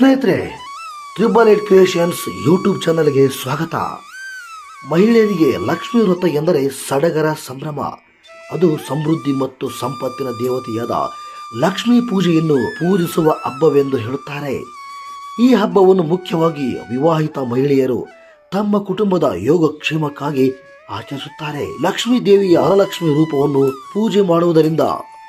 ಸ್ನೇಹಿತರೆ triple eight creations YouTube ಚಾನಲ್ಗೆ ಸ್ವಾಗತ. ಮಹಿಳೆಯರಿಗೆ ಲಕ್ಷ್ಮೀ ವ್ರತ ಎಂದರೆ ಸಡಗರ ಸಂಭ್ರಮ. ಅದು ಸಮೃದ್ಧಿ ಮತ್ತು ಸಂಪತ್ತಿನ ದೇವತೆಯಾದ ಲಕ್ಷ್ಮೀ ಪೂಜೆಯನ್ನು ಪೂಜಿಸುವ ಹಬ್ಬವೆಂದು ಹೇಳುತ್ತಾರೆ. ಈ ಹಬ್ಬವನ್ನು ಮುಖ್ಯವಾಗಿ ವಿವಾಹಿತ ಮಹಿಳೆಯರು ತಮ್ಮ ಕುಟುಂಬದ ಯೋಗಕ್ಷೇಮಕ್ಕಾಗಿ ಆಚರಿಸುತ್ತಾರೆ. ಲಕ್ಷ್ಮೀ ದೇವಿಯ ಅರಲಕ್ಷ್ಮಿ ರೂಪವನ್ನು ಪೂಜೆ ಮಾಡುವುದರಿಂದ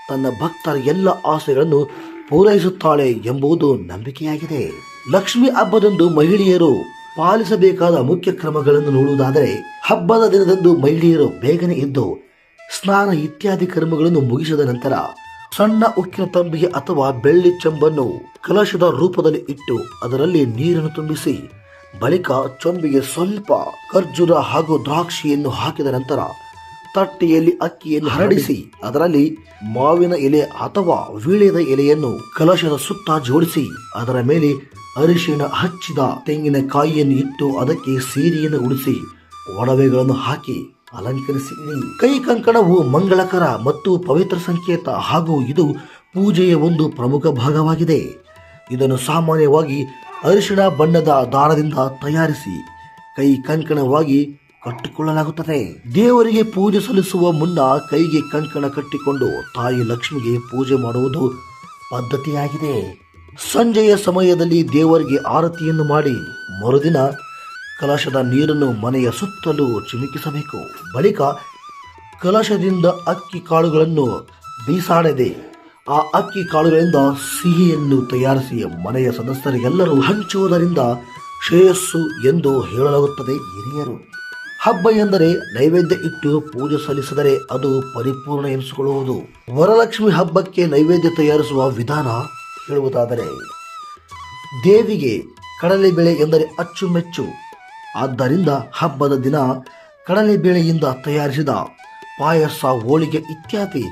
ತನ್ನ ಭಕ್ತರ ಎಲ್ಲ ಆಸೆಗಳನ್ನು ಪೂರೈಸುತ್ತಾಳೆ ಎಂಬುದು ನಂಬಿಕೆಯಾಗಿದೆ. ಲಕ್ಷ್ಮಿ ಹಬ್ಬದಂದು ಮಹಿಳೆಯರು ಪಾಲಿಸಬೇಕಾದ ಮುಖ್ಯ ಕ್ರಮಗಳನ್ನು ನೋಡುವುದಾದರೆ, ಹಬ್ಬದ ದಿನದಂದು ಮಹಿಳೆಯರು ಬೇಗನೆ ಎದ್ದು ಸ್ನಾನ ಇತ್ಯಾದಿ ಕರ್ಮಗಳನ್ನು ಮುಗಿಸಿದ ನಂತರ ಸಣ್ಣ ಉಕ್ಕಿನ ತಂಬಿಗೆ ಅಥವಾ ಬೆಳ್ಳಿ ಚೆಂಬನ್ನು ಕಲಶದ ರೂಪದಲ್ಲಿ ಇಟ್ಟು ಅದರಲ್ಲಿ ನೀರನ್ನು ತುಂಬಿಸಿ, ಬಳಿಕ ಚೊಂಬಿಗೆ ಸ್ವಲ್ಪ ಖರ್ಜೂರ ಹಾಗೂ ದ್ರಾಕ್ಷಿಯನ್ನು ಹಾಕಿದ ನಂತರ ತಟ್ಟೆಯಲ್ಲಿ ಅಕ್ಕಿಯನ್ನು ಹರಡಿಸಿ, ಅದರಲ್ಲಿ ಮಾವಿನ ಎಲೆ ಅಥವಾ ವೀಳ್ಯದ ಎಲೆಯನ್ನು ಕಲಶದ ಸುತ್ತ ಜೋಡಿಸಿ, ಅದರ ಮೇಲೆ ಅರಿಶಿನ ಹಚ್ಚಿದ ತೆಂಗಿನಕಾಯಿಯನ್ನು ಇಟ್ಟು ಅದಕ್ಕೆ ಸೀರೆಯನ್ನು ಉಡಿಸಿ, ಒಡವೆಗಳನ್ನು ಹಾಕಿ ಅಲಂಕರಿಸಿ. ಕೈ ಕಂಕಣವು ಮಂಗಳಕರ ಮತ್ತು ಪವಿತ್ರ ಸಂಕೇತ ಹಾಗೂ ಇದು ಪೂಜೆಯ ಒಂದು ಪ್ರಮುಖ ಭಾಗವಾಗಿದೆ ಇದನ್ನು ಸಾಮಾನ್ಯವಾಗಿ ಅರಿಶಿಣ ಬಣ್ಣದ ದಾರದಿಂದ ತಯಾರಿಸಿ, ಕೈ ಕಂಕಣವಾಗಿ ಕಟ್ಟಿಕೊಳ್ಳಲಾಗುತ್ತದೆ. ದೇವರಿಗೆ ಪೂಜೆ ಸಲ್ಲಿಸುವ ಮುನ್ನ ಕೈಗೆ ಕಂಕಣ ಕಟ್ಟಿಕೊಂಡು ತಾಯಿ ಲಕ್ಷ್ಮಿಗೆ ಪೂಜೆ ಮಾಡುವುದು ಪದ್ಧತಿಯಾಗಿದೆ. ಸಂಜೆಯ ಸಮಯದಲ್ಲಿ ದೇವರಿಗೆ ಆರತಿಯನ್ನು ಮಾಡಿ ಮರುದಿನ ಕಲಶದ ನೀರನ್ನು ಮನೆಯ ಸುತ್ತಲೂ ಚಿಮುಕಿಸಬೇಕು. ಬಳಿಕ ಕಲಶದಿಂದ ಅಕ್ಕಿ ಕಾಳುಗಳನ್ನು ಬೀಸಾಡದೆ ಆ ಅಕ್ಕಿ ಕಾಳುಗಳಿಂದ ಸಿಹಿಯನ್ನು ತಯಾರಿಸಿ ಮನೆಯ ಸದಸ್ಯರಿಗೆಲ್ಲರೂ ಹಂಚುವುದರಿಂದ ಶ್ರೇಯಸ್ಸು ಎಂದು ಹೇಳಲಾಗುತ್ತದೆ ಹಿರಿಯರು. ಹಬ್ಬ ಎಂದರೆ ನೈವೇದ್ಯ ಇಟ್ಟು ಪೂಜೆ ಸಲ್ಲಿಸಿದರೆ ಅದು ಪರಿಪೂರ್ಣ ಎನಿಸಿಕೊಳ್ಳುವುದು. ವರಲಕ್ಷ್ಮಿ ಹಬ್ಬಕ್ಕೆ ನೈವೇದ್ಯ ತಯಾರಿಸುವ ವಿಧಾನ ಹೇಳುವುದಾದರೆ, ದೇವಿಗೆ ಕಡಲೆ ಕಡಲೆಬೇಳೆ ಎಂದರೆ ಅಚ್ಚುಮೆಚ್ಚು. ಆದ್ದರಿಂದ ಹಬ್ಬದ ದಿನ ಕಡಲೆ ಕಡಲೆಬೇಳೆಯಿಂದ ತಯಾರಿಸಿದ ಪಾಯಸ, ಹೋಳಿಗೆ ಇತ್ಯಾದಿ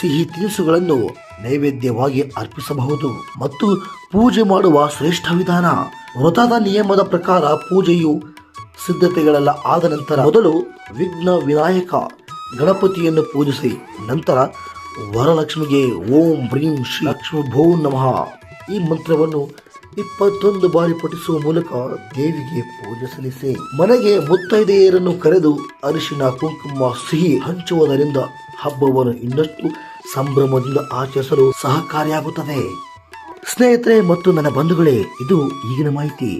ಸಿಹಿ ತಿನಿಸುಗಳನ್ನು ನೈವೇದ್ಯವಾಗಿ ಅರ್ಪಿಸಬಹುದು ಮತ್ತು ಪೂಜೆ ಮಾಡುವ ಶ್ರೇಷ್ಠ ವಿಧಾನ. ವ್ರತದ ನಿಯಮದ ಪ್ರಕಾರ ಪೂಜೆಯು ಸಿದ್ಧತೆಗಳೆಲ್ಲ ಆದ ನಂತರ ಮೊದಲು ವಿಘ್ನ ವಿನಾಯಕ ಗಣಪತಿಯನ್ನು ಪೂಜಿಸಿ, ನಂತರ ವರಲಕ್ಷ್ಮಿಗೆ ಓಂ ಬ್ರೀಂ ಶ್ರೀ ಲಕ್ಷ್ಮಿ ಭೋ ನಮಃ. ಈ ಮಂತ್ರವನ್ನು ಇಪ್ಪತ್ತೊಂದು ಬಾರಿ ಪಠಿಸುವ ಮೂಲಕ ದೇವಿಗೆ ಪೂಜೆ ಸಲ್ಲಿಸಿ, ಮನೆಗೆ ಮುತ್ತೈದೆಯರನ್ನು ಕರೆದು ಅರಿಶಿನ, ಕುಂಕುಮ, ಸಿಹಿ ಹಂಚುವುದರಿಂದ ಹಬ್ಬವನ್ನು ಇನ್ನಷ್ಟು ಸಂಭ್ರಮದಿಂದ ಆಚರಿಸಲು ಸಹಕಾರಿಯಾಗುತ್ತದೆ. ಸ್ನೇಹಿತರೆ ಮತ್ತು ನನ್ನ ಬಂಧುಗಳೇ, ಇದು ಈಗಿನ ಮಾಹಿತಿ.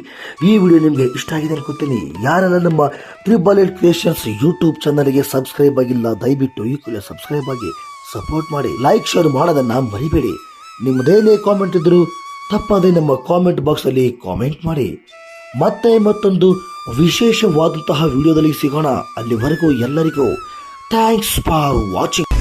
ಈ ವಿಡಿಯೋ ನಿಮಗೆ ಇಷ್ಟ ಆಗಿದೆ ಅನ್ಕೋತೀನಿ. ಯಾರೆಲ್ಲ ನಮ್ಮ ತ್ರಿಬಲ್ ಏಟ್ ಕ್ರಿಯೇಷನ್ಸ್ ಯೂಟ್ಯೂಬ್ ಚಾನಲ್ಗೆ ಸಬ್ಸ್ಕ್ರೈಬ್ ಆಗಿಲ್ಲ, ದಯವಿಟ್ಟು ಈ ಕೂಡ ಸಬ್ಸ್ಕ್ರೈಬ್ ಆಗಿ ಸಪೋರ್ಟ್ ಮಾಡಿ. ಲೈಕ್ ಶೇರ್ ಮಾಡೋದನ್ನ ಮರಿಬೇಡಿ. ನಿಮ್ಮದೇನೇ ಕಾಮೆಂಟ್ ಇದ್ದರೂ ತಪ್ಪದೆ ನಮ್ಮ ಕಾಮೆಂಟ್ ಬಾಕ್ಸಲ್ಲಿ ಕಾಮೆಂಟ್ ಮಾಡಿ. ಮತ್ತೆ ಮತ್ತೊಂದು ವಿಶೇಷವಾದಂತಹ ವಿಡಿಯೋದಲ್ಲಿ ಸಿಗೋಣ. ಅಲ್ಲಿವರೆಗೂ ಎಲ್ಲರಿಗೂ ಥ್ಯಾಂಕ್ಸ್ ಫಾರ್ ವಾಚಿಂಗ್